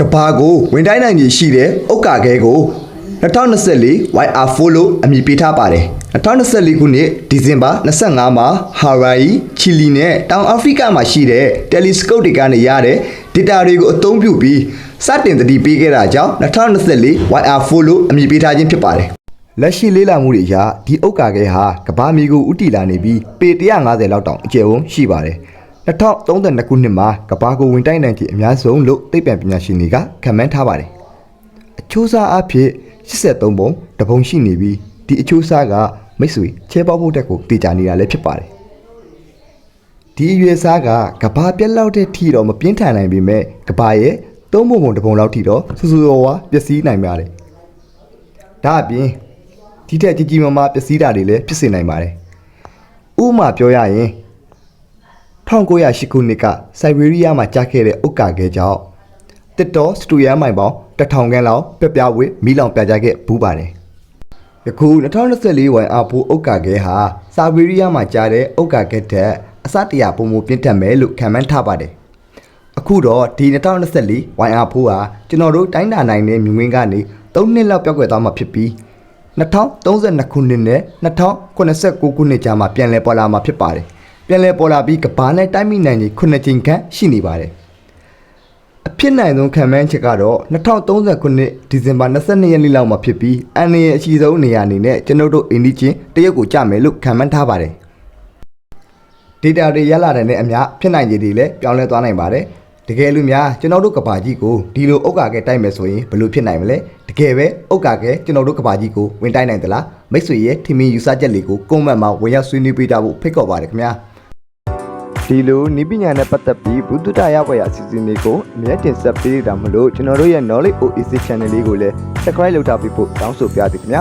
ကဘာကိုဝင်တိုင်းနိုင်ကြီးရှိတဲ့ဥက္ကာခဲကို2024 YR4 လို့အမည်ပေးထားပါတယ်2024ခုနှစ်ဒီဇင်ဘာ25မှာဟာရိုင်ချီလီနဲ့တောင်အာဖရိကမှာရှိတဲ့တယ်လီစကုပ်တွေကနေရတဲ့ data တွေကိုအသုံးပြုပြီးစတင်သတိပေးခဲ့တာကြောင့်2024 YR4 လို့အမည်ပေးထားခြင်းဖြစ်ပါတယ်လက်ရှိလေးလာမှုတွေအရဒီဥက္ကာခဲဟာကဘာမီကိုဥတီလာနေပြီးပေ150လောက်တောင်အကျယ်ဝန်းရှိပါတယ် 2032ခုနှစ်မှာကဘာကိုဝင်တိုက်နိုင်ခြင်းအများဆုံးလို့သိပ္ပံပညာရှင်တွေကခန့်မှန်းထားပါတယ်အချိုးစားအဖြစ်83ပုံတပုံရှိနေပြီးဒီအချိုးစားကမိတ်ဆွေချဲပေါက်ဖို့တက်ကိုတည်ကြနေတာလည်းဖြစ်ပါတယ်ဒီအရွယ်စားကကဘာပြက်လောက်တဲ့ထီတော့မပြင်းထန်နိုင်ပေမဲ့ကဘာရဲ့သုံးပုံပုံတပုံလောက်ထီတော့စူစူရောဝါပျက်စီးနိုင်ပါတယ်ဒါအပြင်ဒီထက်ကြီးကြီးမားမားပျက်စီးတာတွေလည်းဖြစ်စေနိုင်ပါတယ်ဥပမာပြောရရင် 1908ခုနှစ်ကစိုက်ဘေးရီးယားမှာကြာခဲ့တဲ့ဥက္ကာခဲကြောင့်တစ်တော်စတူရန်မိုင်ပေါင်း1000ခန်းလောက်ပြပြဝေးမီးလောင်ပြကြခဲ့ဘူးပါတယ်ယခု2024ဝိုင်အဖိုးဥက္ကာခဲဟာစာဘေးရီးယားမှာကြာတဲ့ဥက္ကာခဲတဲ့အစတရပုံမပြင်းထန်မယ်လို့ခံမှန်းထားပါတယ်အခုတော့ဒီ2024ဝိုင်အဖိုးဟာကျွန်တော်တို့တိုင်းတာနိုင်တဲ့မြင်ကွင်းကနေ3နှစ်လောက်ပြောက်ွယ်သွားမှာဖြစ်ပြီး2032ခုနှစ်နဲ့2089ခုနှစ်ကြာမှာပြန်လည်ပေါ်လာမှာဖြစ်ပါတယ် ပြန်လည်ပေါ်လာပြီးကဘာနဲ့တိုင်းမိနိုင်ကြီး9ချိန်ခန့်ရှိနေပါတယ်အဖြစ်နိုင်ဆုံးခံမှန်းချက်ကတော့2030ခုနှစ်ဒီဇင်ဘာ22ရက်နေ့လောက်မှာဖြစ်ပြီးအန်ရဲ့အရှိဆုံးနေရာအနေနဲ့ကျွန်တော်တို့အိန္ဒိချင်းတရုတ်ကိုကြမယ်လို့ခံမှန်းထားပါတယ် data တွေရလာတဲ့အမျှဖြစ်နိုင်ခြေတွေလည်းပြောင်းလဲသွားနိုင်ပါတယ်တကယ်လို့များကျွန်တော်တို့ကဘာကြီးကိုဒီလိုဥက္ကာကဲတိုက်မယ်ဆိုရင်ဘယ်လိုဖြစ်နိုင်မလဲတကယ်ပဲဥက္ကာကဲကျွန်တော်တို့ကဘာကြီးကိုဝင်တိုက်နိုင်သလားမိတ်ဆွေရဲ့ထင်မြင်ယူဆချက်လေးကိုကွန်မန့်မှာဝင်ရောက်ဆွေးနွေးပေးကြဖို့ဖိတ်ခေါ်ပါတယ်ခင်ဗျာ ဒီလိုနိပညာနဲ့ပတ်သက်ပြီးဘုဒ္ဓတရားပွဲအစီအစဉ်လေးကိုအမြဲတင်ဆက်ပေးတာမလို့ကျွန်တော်တို့ရဲ့ knowledge OAC channel လေးကိုလည်း subscribe လုပ်ထားပြီးဖို့တောင်းဆိုပြပါခင်ဗျာ